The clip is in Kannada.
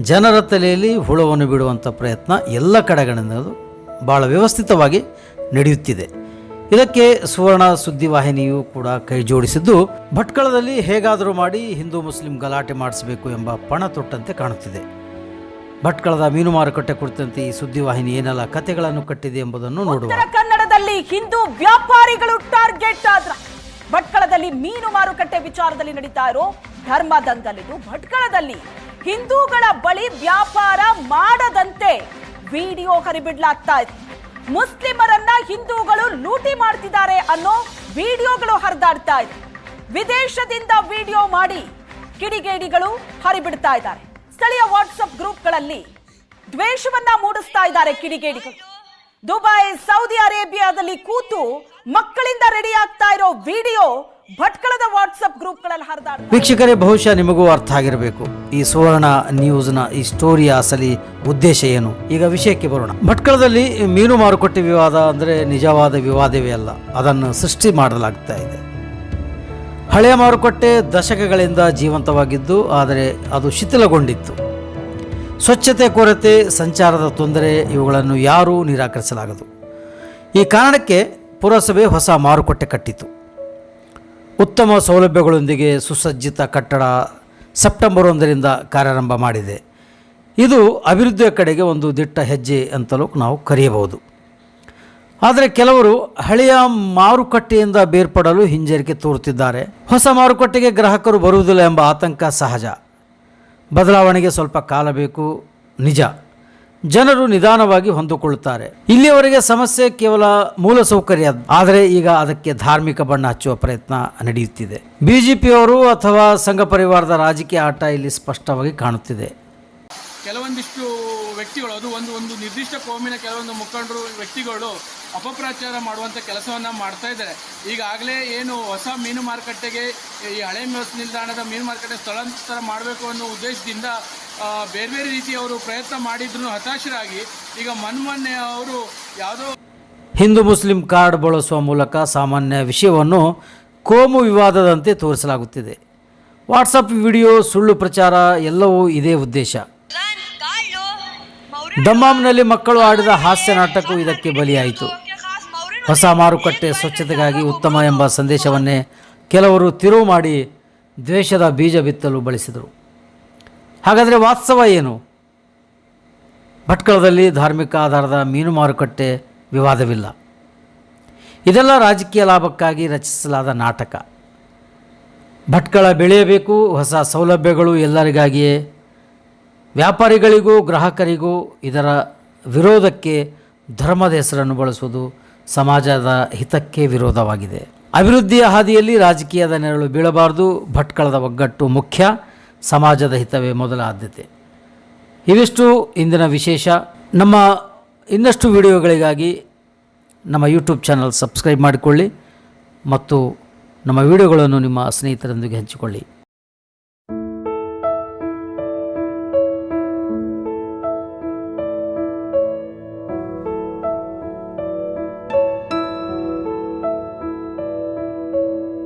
ಜನರ ತಲೆಯಲ್ಲಿ ಹುಳವನ್ನು ಬಿಡುವಂಥ ಪ್ರಯತ್ನ ಎಲ್ಲ ಕಡೆಗಳಿಂದ ಭಾಳ ವ್ಯವಸ್ಥಿತವಾಗಿ ನಡೆಯುತ್ತಿದೆ. ಇದಕ್ಕೆ ಸುವರ್ಣ ಸುದ್ದಿವಾಹಿನಿಯು ಕೂಡ ಕೈ ಜೋಡಿಸಿದ್ದು, ಭಟ್ಕಳದಲ್ಲಿ ಹೇಗಾದರೂ ಮಾಡಿ ಹಿಂದೂ ಮುಸ್ಲಿಂ ಗಲಾಟೆ ಮಾಡಿಸಬೇಕು ಎಂಬ ಪಣ ತೊಟ್ಟಂತೆ ಕಾಣುತ್ತಿದೆ. ಭಟ್ಕಳದ ಮೀನು ಮಾರುಕಟ್ಟೆ ಕುರಿತಂತೆ ಈ ಸುದ್ದಿವಾಹಿನಿ ಏನೆಲ್ಲ ಕಥೆಗಳನ್ನು ಕಟ್ಟಿದೆ ಎಂಬುದನ್ನು ನೋಡುವ ಕನ್ನಡದಲ್ಲಿ ಹಿಂದೂ ವ್ಯಾಪಾರಿಗಳು ಟಾರ್ಗೆಟ್ ಆದ್ರ, ಭಟ್ಕಳದಲ್ಲಿ ಮೀನು ಮಾರುಕಟ್ಟೆ ವಿಚಾರದಲ್ಲಿ ನಡೀತಾ ಇರೋ ಧರ್ಮ ದಂಗಲಿದು ಭಟ್ಕಳದಲ್ಲಿ. ಹಿಂದೂಗಳ ಬಳಿ ವ್ಯಾಪಾರ ಮಾಡದಂತೆ ವಿಡಿಯೋ ಹರಿಬಿಡ್ಲಾಗ್ತಾ ಇದೆ ಮುಸ್ಲಿಮರನ್ನ ಹಿಂದೂಗಳು ಲೂಟಿ ಮಾಡ್ತಿದ್ದಾರೆ ಅನ್ನೋ ವಿಡಿಯೋಗಳು ಹರಿದಾಡ್ತಾ ಇದೆ ವಿದೇಶದಿಂದ ವಿಡಿಯೋ ಮಾಡಿ ಕಿಡಿಗೇಡಿಗಳು ಹರಿಬಿಡ್ತಾ ಇದ್ದಾರೆ. ಸ್ಥಳೀಯ ವಾಟ್ಸಪ್ ಗ್ರೂಪ್ಗಳಲ್ಲಿ ದ್ವೇಷವನ್ನ ಮೂಡಿಸ್ತಾ ಇದ್ದಾರೆ ಕಿಡಿಗೇಡಿಗಳು. ದುಬೈ ಸೌದಿ ಅರೇಬಿಯಾದಲ್ಲಿ ಕೂತು ಮಕ್ಕಳಿಂದ ರೆಡಿ ಆಗ್ತಾ ಇರೋ ವಿಡಿಯೋ ಭಟ್ಕಳದ ವಾಟ್ಸ್ಆಪ್ ಗ್ರೂಪ್ಗಳಲ್ಲಿ ಹರಿದಾಡ್ತಾ ವೀಕ್ಷಕರೇ, ಬಹುಶಃ ನಿಮಗೂ ಅರ್ಥ ಆಗಿರಬೇಕು. ಈ ಸುವರ್ಣ ನ್ಯೂಸ್ನ, ಈ ಸ್ಟೋರಿಯ ಅಸಲಿ ಉದ್ದೇಶ ಏನು? ಈಗ ವಿಷಯಕ್ಕೆ ಬರೋಣ. ಭಟ್ಕಳದಲ್ಲಿ ಮೀನು ಮಾರುಕಟ್ಟೆ ವಿವಾದ ಅಂದರೆ ನಿಜವಾದ ವಿವಾದವೇ ಅಲ್ಲ. ಅದನ್ನು ಸೃಷ್ಟಿ ಮಾಡಲಾಗ್ತಾ ಇದೆ. ಹಳೆಯ ಮಾರುಕಟ್ಟೆ ದಶಕಗಳಿಂದ ಜೀವಂತವಾಗಿದ್ದು, ಆದರೆ ಅದು ಶಿಥಿಲಗೊಂಡಿತ್ತು. ಸ್ವಚ್ಛತೆ, ಕೊರತೆ, ಸಂಚಾರದ ತೊಂದರೆ, ಇವುಗಳನ್ನು ಯಾರೂ ನಿರಾಕರಿಸಲಾಗದು. ಈ ಕಾರಣಕ್ಕೆ ಪುರಸಭೆ ಹೊಸ ಮಾರುಕಟ್ಟೆ ಕಟ್ಟಿತು ಉತ್ತಮ ಸೌಲಭ್ಯಗಳೊಂದಿಗೆ ಸುಸಜ್ಜಿತ ಕಟ್ಟಡ ಸೆಪ್ಟೆಂಬರ್ ಒಂದರಿಂದ ಕಾರ್ಯಾರಂಭ ಮಾಡಿದೆ. ಇದು ಅಭಿವೃದ್ಧಿಯ ಕಡೆಗೆ ಒಂದು ದಿಟ್ಟ ಹೆಜ್ಜೆ ಅಂತಲೂ ನಾವು ಕರೆಯಬಹುದು. ಆದರೆ ಕೆಲವರು ಹಳೆಯ ಮಾರುಕಟ್ಟೆಯಿಂದ ಬೇರ್ಪಡಲು ಹಿಂಜರಿಕೆ ತೋರುತ್ತಿದ್ದಾರೆ. ಹೊಸ ಮಾರುಕಟ್ಟೆಗೆ ಗ್ರಾಹಕರು ಬರುವುದಿಲ್ಲ ಎಂಬ ಆತಂಕ ಸಹಜ. ಬದಲಾವಣೆಗೆ ಸ್ವಲ್ಪ ಕಾಲ ಬೇಕು, ನಿಜ. ಜನರು ನಿಧಾನವಾಗಿ ಹೊಂದಿಕೊಳ್ಳುತ್ತಾರೆ. ಇಲ್ಲಿಯವರೆಗೆ ಸಮಸ್ಯೆ ಕೇವಲ ಮೂಲಸೌಕರ್ಯ ಆದರೆ ಈಗ ಅದಕ್ಕೆ ಧಾರ್ಮಿಕ ಬಣ್ಣ ಹಚ್ಚುವ ಪ್ರಯತ್ನ ನಡೆಯುತ್ತಿದೆ. ಬಿಜೆಪಿಯವರು ಅಥವಾ ಸಂಘ ಪರಿವಾರದ ರಾಜಕೀಯ ಆಟ ಇಲ್ಲಿ ಸ್ಪಷ್ಟವಾಗಿ ಕಾಣುತ್ತಿದೆ. ಕೆಲವೊಂದಿಷ್ಟು ವ್ಯಕ್ತಿಗಳು, ಅದು ಒಂದು ಒಂದು ನಿರ್ದಿಷ್ಟ ಕೋಮಿನ ಕೆಲವೊಂದು ಮುಖಂಡರು, ವ್ಯಕ್ತಿಗಳು ಅಪಪ್ರಚಾರ ಮಾಡುವಂಥ ಕೆಲಸವನ್ನು ಮಾಡ್ತಾ ಇದ್ದಾರೆ. ಈಗಾಗಲೇ ಏನು ಹೊಸ ಮೀನು ಮಾರುಕಟ್ಟೆಗೆ, ಈ ಹಳೆ ಬಸ್ ನಿಲ್ದಾಣದ ಮೀನು ಮಾರುಕಟ್ಟೆ ಸ್ಥಳಾಂತರ ಮಾಡಬೇಕು ಅನ್ನೋ ಉದ್ದೇಶದಿಂದ ಬೇರೆ ಬೇರೆ ರೀತಿ ಅವರು ಪ್ರಯತ್ನ ಮಾಡಿದ್ರು ಹತಾಶರಾಗಿ, ಈಗ ಮನ್ಮೊನ್ನೆ ಅವರು ಯಾವುದೋ ಹಿಂದೂ ಮುಸ್ಲಿಂ ಕಾರ್ಡ್ ಬಳಸುವ ಮೂಲಕ ಸಾಮಾನ್ಯ ವಿಷಯವನ್ನು ಕೋಮು ವಿವಾದದಂತೆ ತೋರಿಸಲಾಗುತ್ತಿದೆ. ವಾಟ್ಸಪ್ ವಿಡಿಯೋ, ಸುಳ್ಳು ಪ್ರಚಾರ ಎಲ್ಲವೂ ಇದೇ ಉದ್ದೇಶ. ದಮ್ಮಾಂನಲ್ಲಿ ಮಕ್ಕಳು ಆಡಿದ ಹಾಸ್ಯ ನಾಟಕವು ಇದಕ್ಕೆ ಬಲಿಯಾಯಿತು. ಹೊಸ ಮಾರುಕಟ್ಟೆ ಸ್ವಚ್ಛತೆಗಾಗಿ ಉತ್ತಮ ಎಂಬ ಸಂದೇಶವನ್ನೇ ಕೆಲವರು ತಿರುವು ಮಾಡಿ ದ್ವೇಷದ ಬೀಜ ಬಿತ್ತಲು ಬಳಸಿದರು. ಹಾಗಾದರೆ ವಾಸ್ತವ ಏನು? ಭಟ್ಕಳದಲ್ಲಿ ಧಾರ್ಮಿಕ ಆಧಾರದ ಮೀನು ಮಾರುಕಟ್ಟೆ ವಿವಾದವಿಲ್ಲ. ಇದೆಲ್ಲ ರಾಜಕೀಯ ಲಾಭಕ್ಕಾಗಿ ರಚಿಸಲಾದ ನಾಟಕ. ಭಟ್ಕಳ ಬೆಳೆಯಬೇಕು, ಹೊಸ ಸೌಲಭ್ಯಗಳು ಎಲ್ಲರಿಗಾಗಿಯೇ ವ್ಯಾಪಾರಿಗಳಿಗೂ ಗ್ರಾಹಕರಿಗೂ ಇದರ ವಿರೋಧಕ್ಕೆ ಧರ್ಮದ ಹೆಸರನ್ನು ಬಳಸುವುದು ಸಮಾಜದ ಹಿತಕ್ಕೆ ವಿರೋಧವಾಗಿದೆ. ಅಭಿವೃದ್ಧಿಯ ಹಾದಿಯಲ್ಲಿ ರಾಜಕೀಯದ ನೆರಳು ಬೀಳಬಾರದು, ಭಟ್ಕಳದ ಒಗ್ಗಟ್ಟು ಮುಖ್ಯ, ಸಮಾಜದ ಹಿತವೇ ಮೊದಲ ಆದ್ಯತೆ. ಇವಿಷ್ಟು ಇಂದಿನ ವಿಶೇಷ. ನಮ್ಮ ಇನ್ನಷ್ಟು ವಿಡಿಯೋಗಳಿಗಾಗಿ ನಮ್ಮ ಯೂಟ್ಯೂಬ್ ಚಾನಲ್ ಸಬ್ಸ್ಕ್ರೈಬ್ ಮಾಡಿಕೊಳ್ಳಿ ಮತ್ತು ನಮ್ಮ ವಿಡಿಯೋಗಳನ್ನು ನಿಮ್ಮ ಸ್ನೇಹಿತರೊಂದಿಗೆ ಹಂಚಿಕೊಳ್ಳಿ.